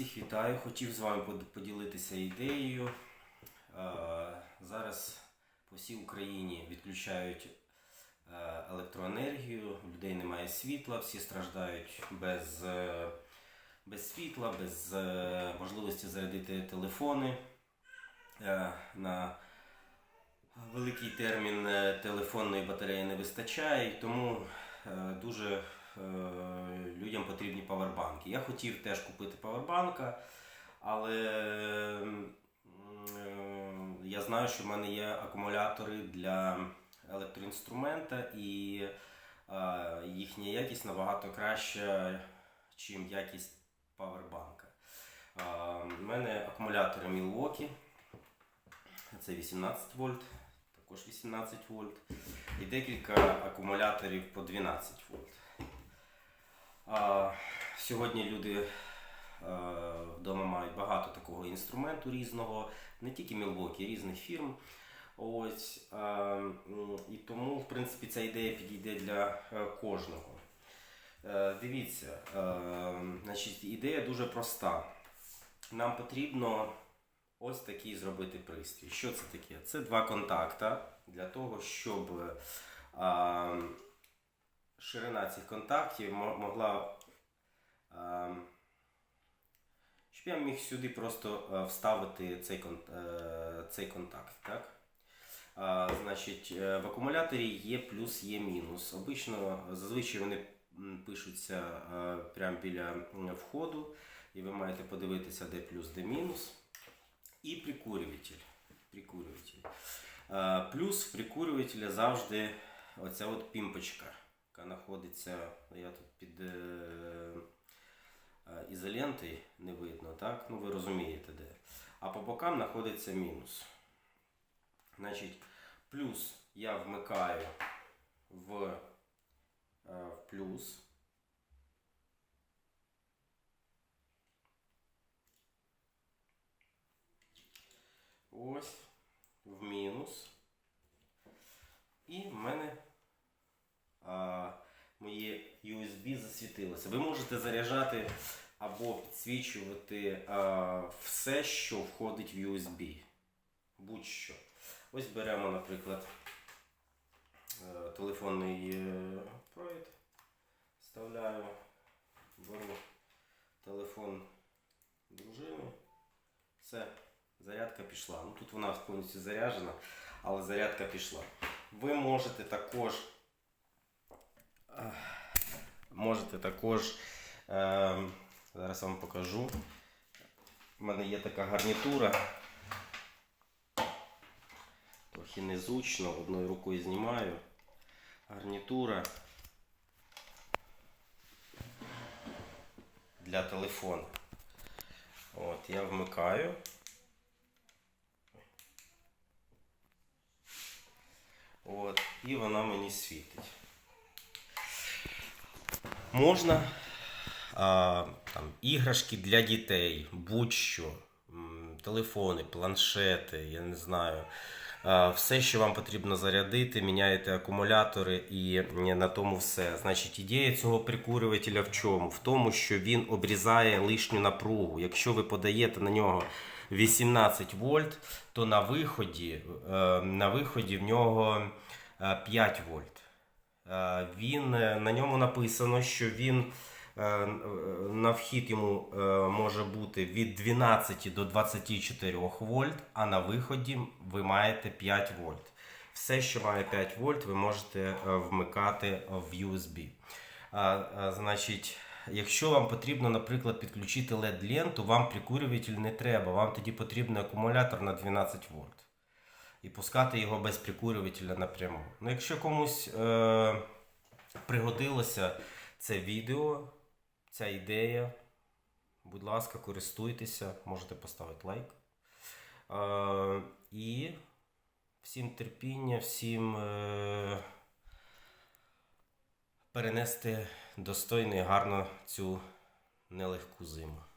Всіх вітаю, хотів з вами поділитися ідеєю. Е, Зараз по всій Україні відключають е, електроенергію, людей немає світла, всі страждають без, е, без світла, без можливості зарядити телефони. На великий термін телефонної батареї не вистачає, тому дуже людям потрібні павербанки. Я хотів теж купити павербанка, але е, я знаю, що в мене є акумулятори для електроінструмента і е, їхня якість набагато краща, ніж якість павербанка. Е, У мене акумулятори Milwaukee, це 18 вольт, також 18 вольт, і декілька акумуляторів по 12 вольт. Сьогодні люди е, вдома мають багато такого інструменту різного, не тільки Milwaukee, різних фірм. Ось, е, і тому, в принципі, ця ідея підійде для е, кожного. Дивіться, значить, ідея дуже проста. Нам потрібно ось такий зробити пристрій. Що це таке? Це два контакта для того, щоб ширина цих контактів могла. Щоб я міг сюди просто е, вставити цей, е, цей контакт. Так? Значить, е, в акумуляторі є плюс, є мінус. Обично, зазвичай вони пишуться прямо біля входу, і ви маєте подивитися, де плюс, де мінус. І прикурюватель. прикурюватель. Плюс в прикурювателя завжди оця от пімпочка, яка знаходиться, я тут під е, е, ізолентою не видно, так? Ну ви розумієте де. А по бокам знаходиться мінус. Значить, плюс я вмикаю в, е, в плюс. Ось в мінус. І в мене а, моє USB засвітилося. Ви можете заряджати або підсвічувати а, все, що входить в USB. Будь-що. Ось беремо, наприклад, е, телефонний е, провід. Вставляю, беру телефон дружини. Все, зарядка пішла. Ну тут вона повністю заряджена, але зарядка пішла. Ви можете також. Можете також. Е, зараз вам покажу. У мене є така гарнітура. Трохи незручно, одною рукою знімаю. Гарнітура для телефону. От, я вмикаю. От, і вона мені світить. Можна а, там, іграшки для дітей, будь-що, телефони, планшети, я не знаю. Все, що вам потрібно зарядити, міняєте акумулятори і на тому все. Значить, ідея цього прикурювателя в чому? В тому, що він обрізає лишню напругу. Якщо ви подаєте на нього 18 вольт, то на виході, е, на виході в нього е, 5 вольт. Е, Він, е, на ньому написано, що він е, на вхід йому може бути від 12 до 24 вольт, а на виході ви маєте 5 вольт. Все, що має 5 вольт, ви можете вмикати в USB. Значить, якщо вам потрібно, наприклад, підключити LED-ленту, вам прикурюватель не треба. Вам тоді потрібен акумулятор на 12 вольт. І пускати його без прикурювателя напряму. Ну, якщо комусь е, пригодилося це відео, ця ідея, будь ласка, користуйтеся, можете поставити лайк. Е, і всім терпіння, всім е, перенести достойно і гарно цю нелегку зиму.